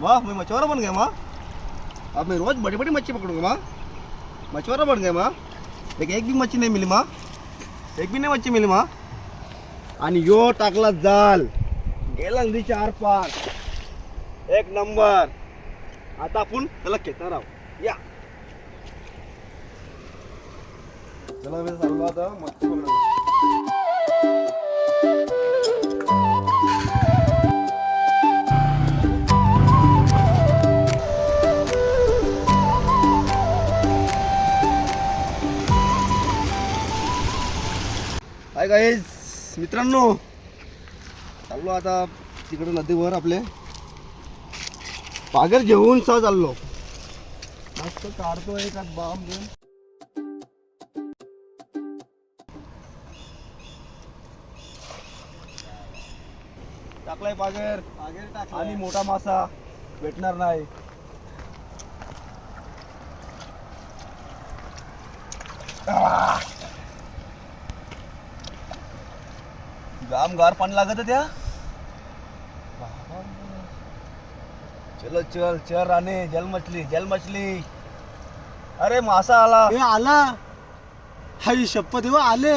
वाह मैं मछुआरा बन गया माँ। अब मैं रोज बड़ी बड़ी मच्छी पकड़ूंगा माँ। मछुआरा बन गया माँ। लेकिन एक भी मच्छी नहीं मिली माँ। एक भी नाही मच्छी मिली माँ। आणि यो टाकला जाल। गेला नदी चार पार एक नंबर। आता आपण त्याला खेचणार आहोत. या. चला मी चाललो आता मच्छी पकडा गाईज मित्रांनो चाललो आता तिकडे नदीवर आपले. पागर घेऊन सह चाललो. मस्त काढतो एखाद बाम घेऊन. टाकलाय पागर पागेर टाकला आणि मोठा मासा भेटणार नाही. जाम गार पाणी लागत त्या चलो चल चल राणे जल मछली जल मछली अरे मासा आला ए आला हाई शपथ हो आले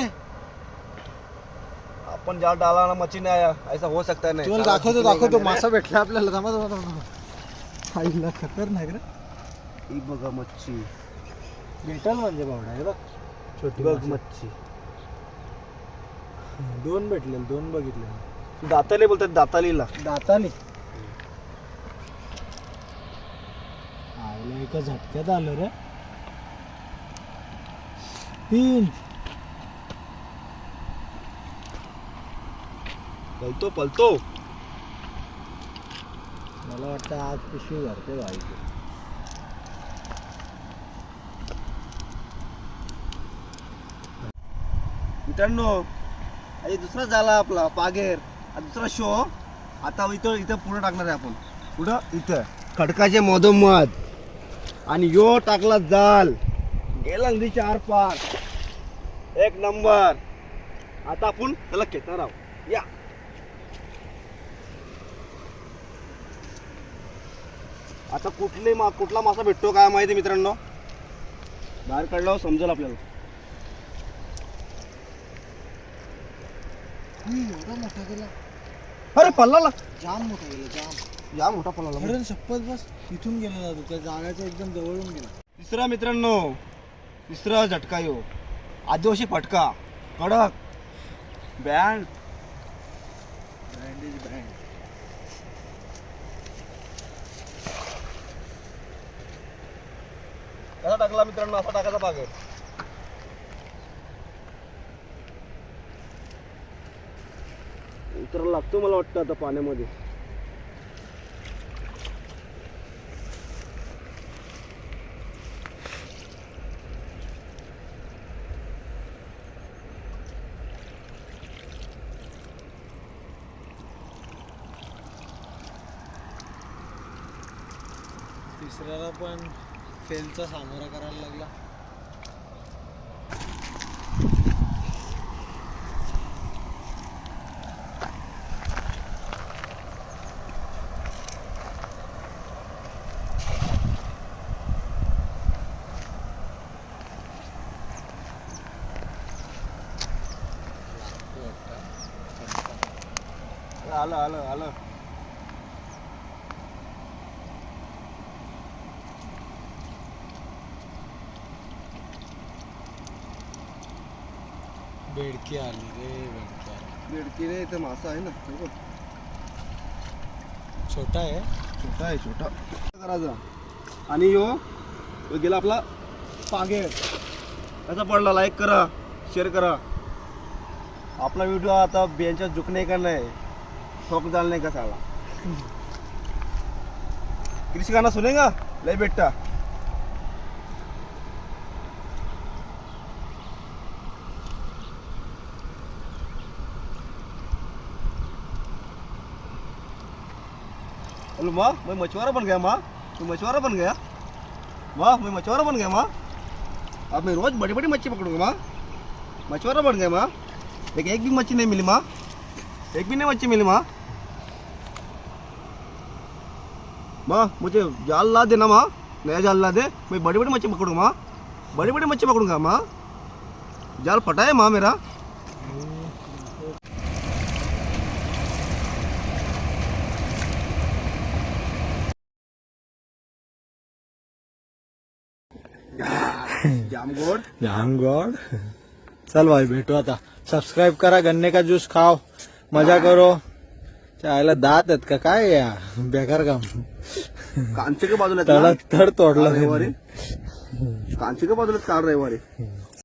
आपण जाल डाला ना मच्छी नाही आया ऐसा हो सकता नहीं दाखवतो दाखवतो नाही मासा भेटला आपल्याला थांबा थांबा थांबा आईला खतरनाक रे ही बघा मच्छी भेटल म्हणजे बावडा हे बघ छोटी बघ. मच्छी दोन भेटले दोन बघितले. दाताली बोलतात दातालीला. दाताने आईला एका झटक्यात आलं रे. तीन. पलतो पलतो. मला वाटतं आज पिशवी भरते भाई मित्रांनो आणि दुसरा झाला आपला पागेर आणि दुसरा शो. आता इथं इथं पुढं टाकणार आहे आपण. पुढं इथं. खडकाचे मधोमध आणि यो टाकला जाल. गेला नदी चार पार. एक नंबर. आता आपण त्याला खेचणार आहोत. या. आता कुठले मा कुठला मासा भेटतो काय माहिती मित्रांनो? बाहेर काढल्यावर समजेल आपल्याला. एवढा मोठा गेला अरे पल्ला जाम मोठा गेला जाम. या मोठा पल्ला खरं शपथ बस इथून गेला जातो त्या जागाच्या एकदम जवळून गेला. तिसरा मित्रांनो तिसरा झटका यो. आदिवासी फटका. कडक. बँड. ब्रँड इज ब्रँड कसा टाकला मित्रांनो? असा टाकायचा भाग आहे उतरायला लागतो मला वाटतं आता पाण्यामध्ये. तिसऱ्याला पण फेलचा सामोरा करायला लागला. आलं आलं आलं. बेडकी आली रे बेडकी आली. बेडकी रे इथं मासा आहे ना बघ. छोटा आहे? छोटा आहे छोटा. करायचा आणि यो यो गेला आपला पागेर कसा पडला लाईक करा शेअर करा. आपला व्हिडिओ आता बेंचा झुकणे का नाही? ठोक डालने का साला? कृषी गाना सुनेगा? ले बेटा बोलो माँ मैं मछुआरा बन गया माँ. तू मछुआरा बन गया? माँ मैं मछुआरा बन गया माँ. अब मैं रोज बड़ी बड़ी मच्छी पकड़ूंगा माँ. मछुआरा बन गया माँ. लेकिन एक भी मच्छी नहीं मिली माँ. एक भी नहीं मच्छी मिली माँ. माँ, मुझे जाल ला देना, माँ। नया जाल ला दे। मैं बड़ी बड़ी मच्छी पकड़ूँ माँ। बड़ी बड़ी मच्छी पकड़ूँगा, माँ। जाल फटा है, माँ, मेरा। जाम गोड जाम गॉड चल भाई, भेटू आता। सब्सक्राइब करा, गन्ने का जूस खाओ। मज़ा करो। चायला दात आहेत का? काय या? बेकार काम. कांचे के बाजूला तड तोडला. रविवारी कांचे के? बाजूला काल रविवारी?